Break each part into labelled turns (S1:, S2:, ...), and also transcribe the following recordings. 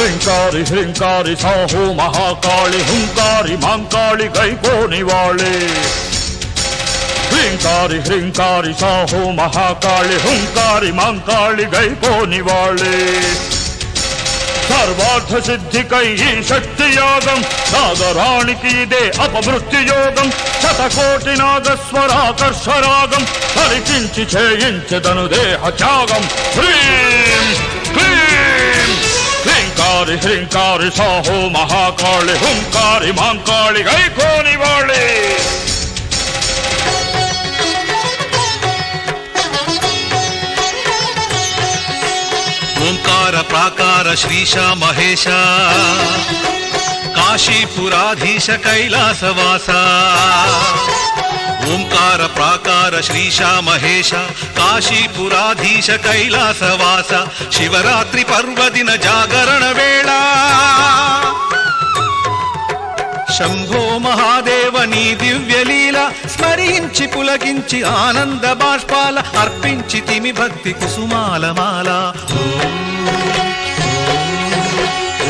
S1: హ్రింకారి హ్రింకారి సాహో మహాకాళి హుంకారి మాంకాళి గైపోని వాళ్ళే హ్రీంకారి హ్రీంకారి సాహో మహాకాళి హుంకారి మాంకాళి గైపోని వాళ్ళే సర్వార్థ సిద్ధికై ఈ శక్తి యోగం నాగరాణికి ఇదే అపమృత్యు యోగం శతకోటి నాగస్వరాకర్షరాగం పరికించి చేయించదను దేహ త్యాగం. శ్రీ హ్రీంకారి హ్రీంకారి సాహో మహాకాళి హుంకారి మాంకాళి గైకోని వాళ్ళే
S2: ఓంకార ప్రాకార శ్రీశ మహేశ కాశీపురాధీశ కైలాసవాస ఓంకార ప్రాకార శ్రీశ మహేశ కాశీపురాధీశ కైలాసవాస శివరాత్రి పర్వదిన జాగరణ వేళ. శంభో మహాదేవ నీ దివ్యలీల స్మరించి పులకించి ఆనంద బాష్పాల అర్పించి తిమి భక్తి కుసుమాల మాల.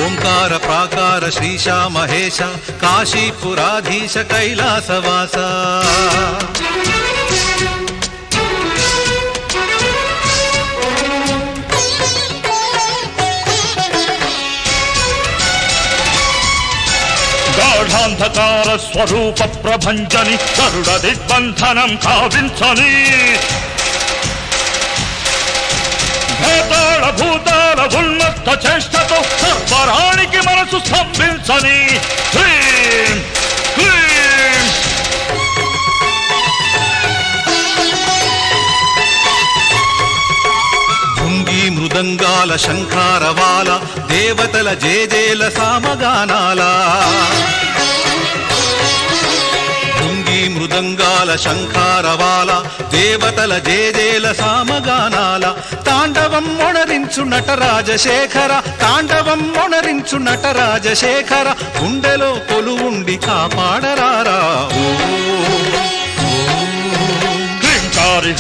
S2: ఓంకార ప్రాకార శ్రీశ మహేశ కాశీపురాధీశ కైలాసవాస.
S1: గాఢాంధకార స్వరూప ప్రభంజని కరుడ దిగ్బంధనం కావించని. భేతాళ భూతాల ఉన్మత్త చేష్టతో సర్వరానికి మనసు స్తంభించని. హ్రీం క్లీం
S2: భృంగి మృదంగాల శంఖారవాల దేవతల జేజేల సామగానాలా. భృంగి మృదంగాల శంఖారవాల దేవతల జేజేల సామగానాల తాండవం మొణరించు నటరాజశేఖర తాండవం మొణరించు నటరాజశేఖర గుండెలో కొలువుండి కాపాడరారా. ఓ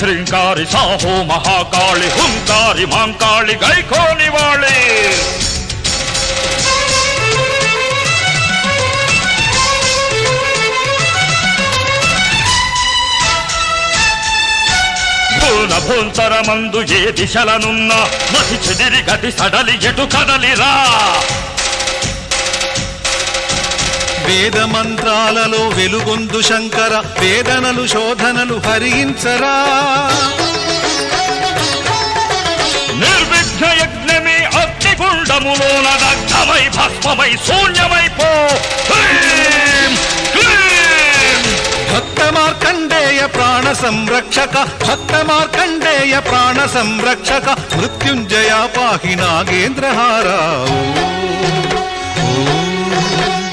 S1: హ్రీంకారి సాహో మహాకాళి హుంకారి మాంకాళి గైకోని వాళ్ళే భూంతరమందు ఏ దిశలనున్న మతి చెదిరి గతి సడలి ఎటు కదలిరా?
S2: వేద మంత్రాలలో వెలుగొందు శంకర వేదనలు శోధనలు హరించరా?
S1: నిర్విఘ్న యజ్ఞమే అగ్నిగుండములోన దగ్ధమై భస్మమై శూన్యమైపో.
S2: మార్కండేయ ప్రాణ సంరక్షక భక్త మార్కండేయ ప్రాణ సంరక్షక మృత్యుంజయ పాహి నాగేంద్రహారా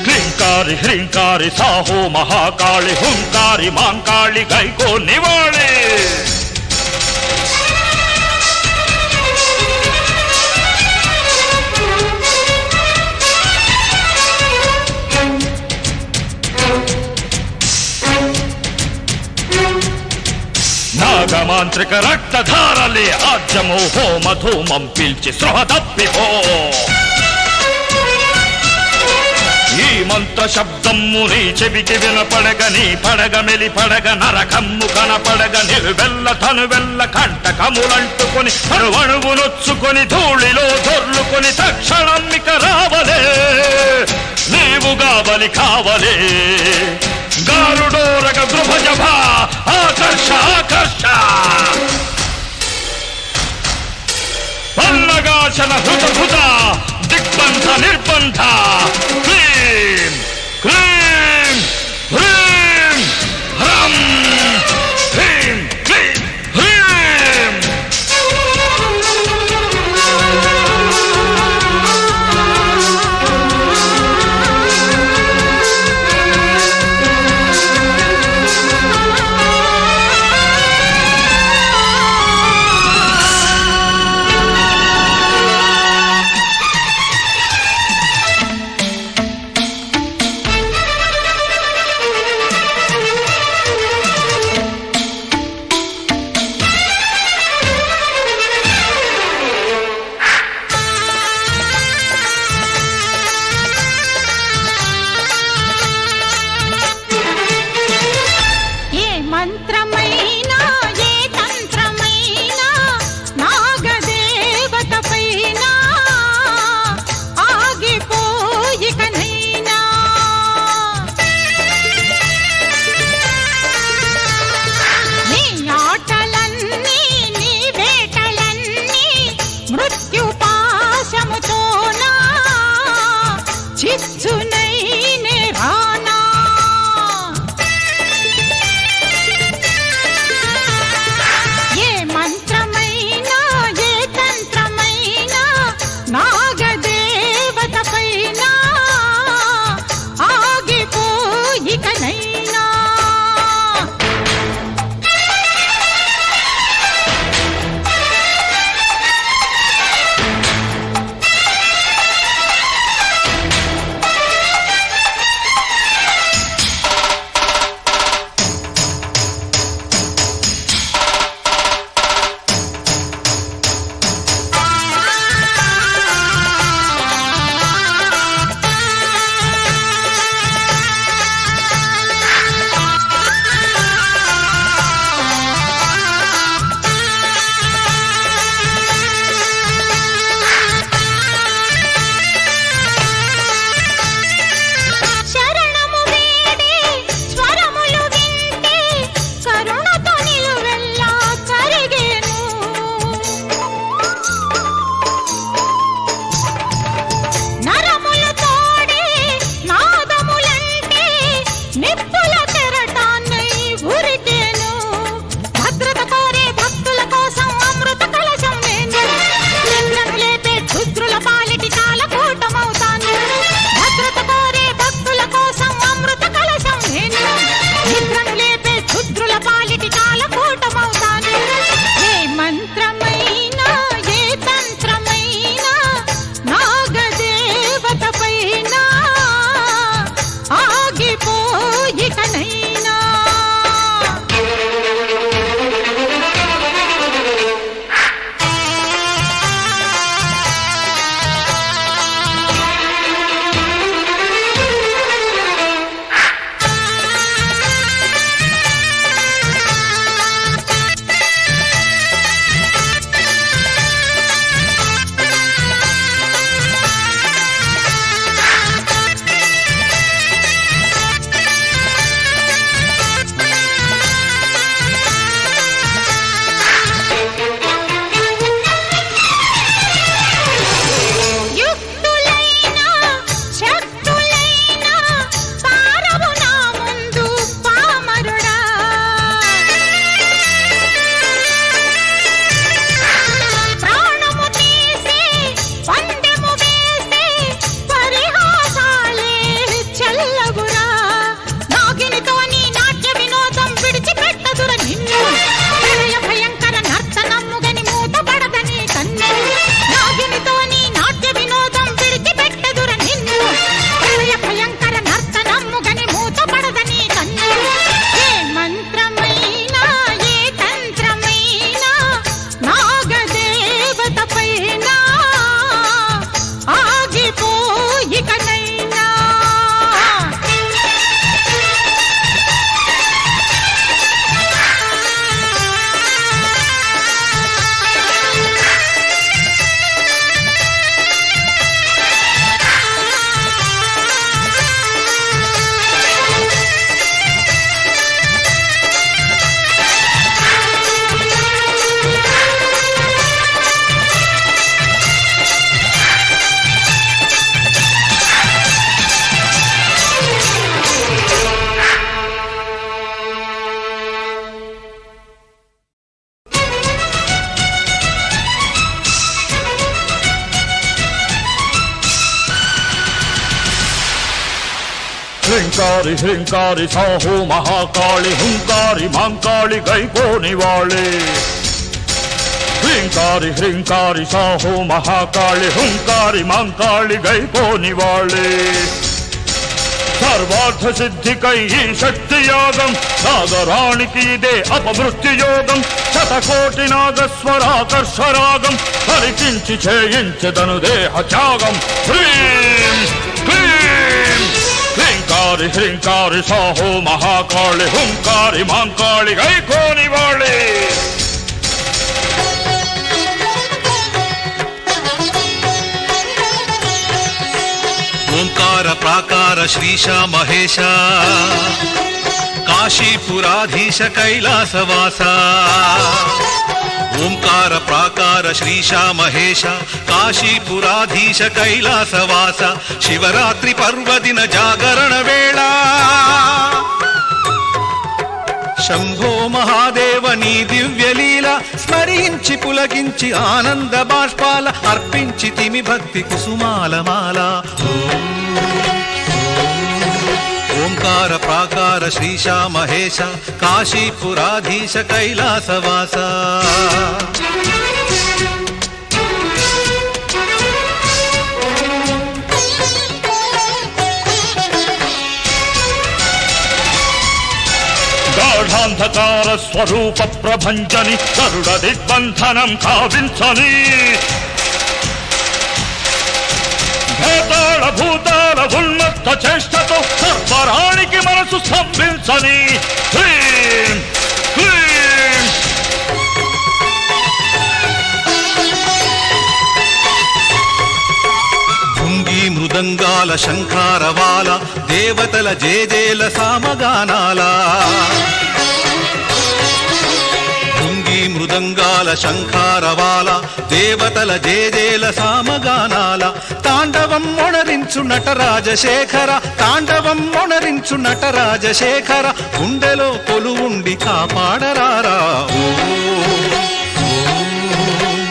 S1: హ్రీంకారి హ్రీంకారి సాహో మహాకాళి హుంకారి మాంకాళి గైకో నివాళే నాగమాంత్రిక రక్తధారలే ఆద్యమో హోమ ధూమం పీల్చి సృహ తప్పిపో ఈ మంత్ర శబ్దము నీ చెవికి వినపడగ నీ పడగ మెలి పడగ నరకమ్ము కనపడగ నిలువెల్ల తనువెల్ల కంటకములంటుకొని అణువణువు నొచ్చుకొని ధూళిలో దొర్లుకొని తక్షణం ఇక రావలే నీవుగా బలి కావలే. గారుడోరక గృభజభ ఆకర్ష ఆకర్ష. పల్లగాచన హృత హృత దిగ్బంధ నిర్బంధ. హ్రింకారి హ్రింకారి సాహో మహాకాళి హుంకారి మాంకాళి గైకోని వాళ్ళే హ్రింకారి హ్రింకారి సాహో మహాకాళి హుంకారి మాంకాళి గైకోని వాళ్ళే సర్వార్థ సిద్ధికై ఈ శక్తి యాగం నాగరాణికి ఇదే అపమృత్యు యోగం శతకోటి నాగస్వరాకర్షరాగం హరికించి చేయించదను దేహ త్యాగం శ్రీ హ్రీంకారి హ్రీంకారి సాహో మహాకాళి హుంకారి మాంకాళి గైకోని వాళ్ళే
S2: ఓంకార ప్రాకార శ్రీశ మహేశ కాశీపురాధీశ కైలాసవాస ఓంకార కుమార శ్రీశ మహేశ కాశీపురాధీశ కైలాసవాస శివరాత్రి పర్వదిన జాగరణ వేళ. శంభో మహాదేవ నీ దివ్యలీల స్మరించి పులకించి ఆనంద బాష్పాల అర్పించి తిమి భక్తి కుసుమాల మాల. ఓంకార ప్రాకార శ్రీశ మహేశ కాశీపురాధీశ కైలాసవాస.
S1: అంధకార స్వరూప ప్రభంజని కరుడ దిగ్బంధనం కావించని. భేతాళ భూతాల ఉన్నత చేష్టతో సర్వరానికి మనసు స్తంభించని. హ్రీం హ్రీం
S2: భృంగి మృదంగాల శంఖారవాల దేవతల జేజేల సామగానాలా. భృంగి మృదంగాల శంఖారవాల దేవతల జేజేల సామగానాల తాండవం మొణరించు నటరాజశేఖర తాండవం మొణరించు నటరాజశేఖర గుండెలో కొలువుండి కాపాడరారా.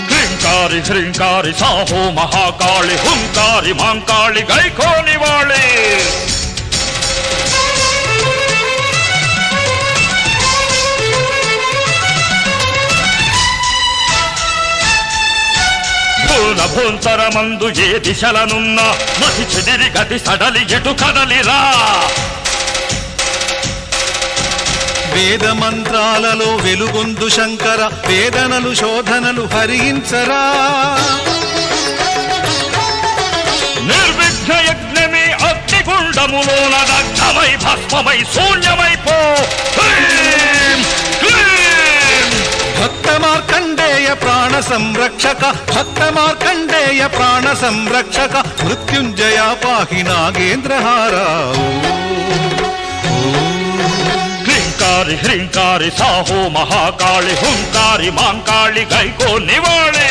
S1: శ్రీంకారి శ్రీంకారి సాహో మహాకాళి హుంకారి మాంకాళి గైకోని వాళ్ళే. భూన భూంతరమందు ఏ దిశలనున్న మతి చెదిరి గతి సడలి ఎటు కదలిరా?
S2: వేద మంత్రాలలో వెలుగొందు శంకర వేదనలు శోధనలు హరించరా?
S1: నిర్విఘ్న యజ్ఞమే అగ్నిగుండములోన దగ్ధమై భస్మమై శూన్యమైపో.
S2: మార్కండేయ ప్రాణ సంరక్షక భక్త మార్కండేయ ప్రాణ సంరక్షక మృత్యుంజయ పాహి నాగేంద్రహారా
S1: హ్రీంకారి హ్రీంకారి సాహో మహాకాళి హుంకారి మాంకాళి గైకో నివాళే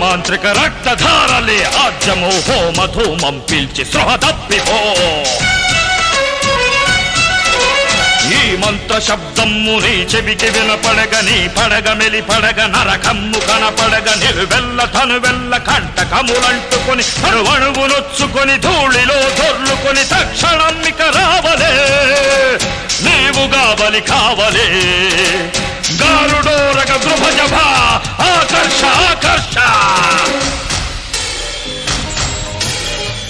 S1: మాంత్రిక రక్తధారలే ఆజ్యము హోమ ధూమం పీల్చి ఈ మంత్ర శబ్దము నీ చెవికి వినపడగని పడగ మెలి పడగ నరకమ్ము కనపడగ నిలువెల్ల తనువెల్ల కంటకములంటుకొని అణువణువు నొచ్చుకొని ధూళిలో దొర్లుకొని తక్షణమ్మిక రావలే నీవుగా బలి కావలే. గారుడోరక గృభజభ ఆకర్ష ఆకర్ష.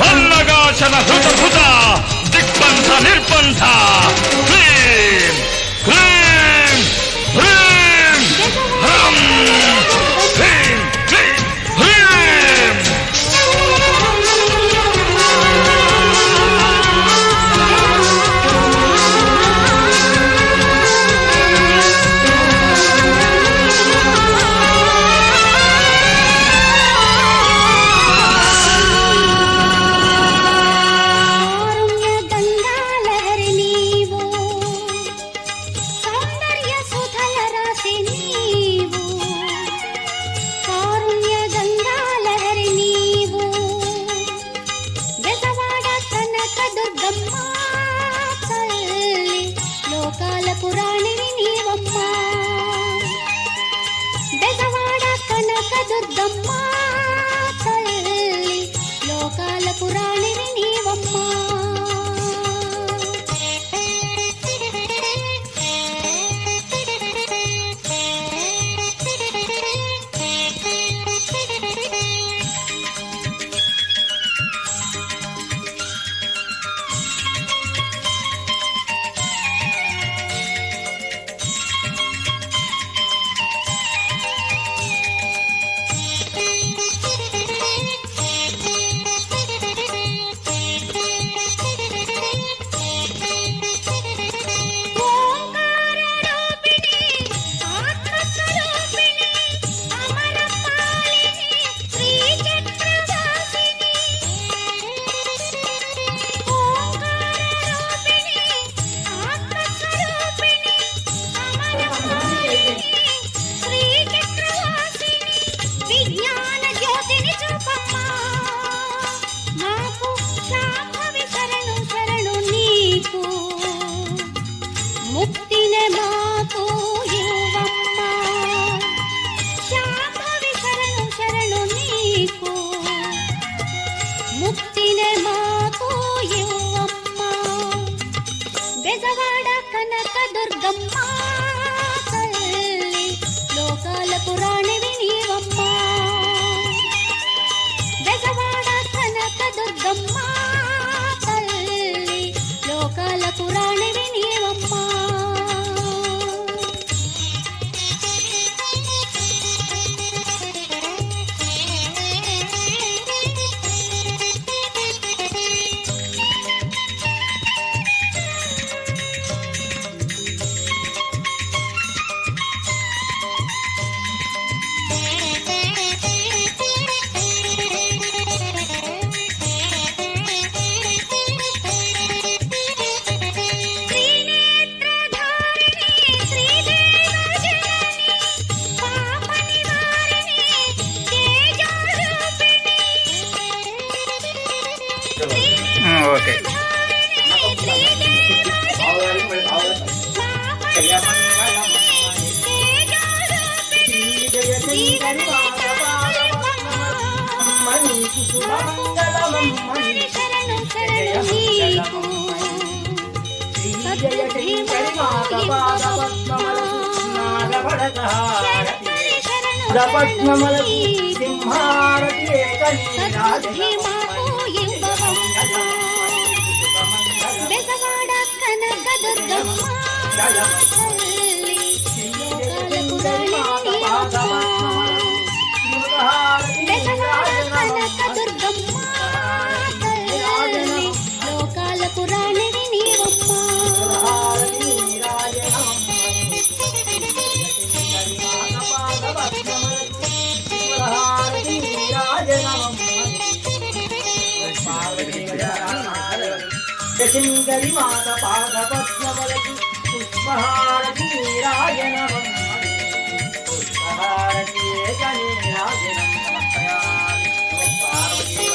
S1: పల్లగాశన హృత హృత దిగ్బంధ నిర్బంధ.
S3: oh
S4: సింగరి మాత పాద పద్మవలకి పుష్పహారతి నీరాజనమం పుష్పహారతి ఏక నమః పార్వతీ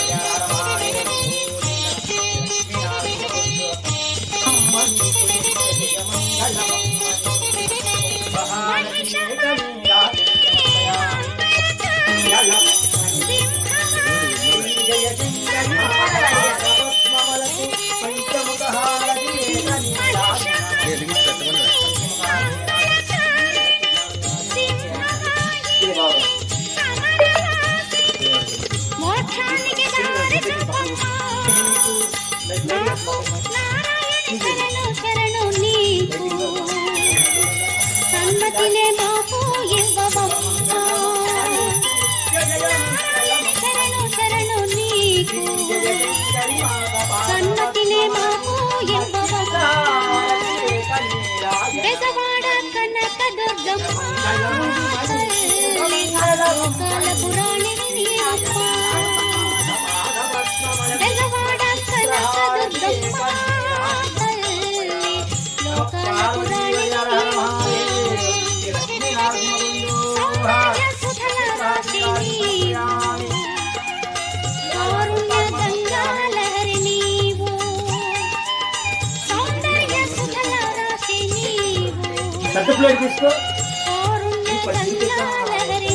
S3: ಕಾಲ ಪುರಾಣ
S4: సర్టిఫికేట్ తీసుకో
S3: కారుణ్య గంగాలహరి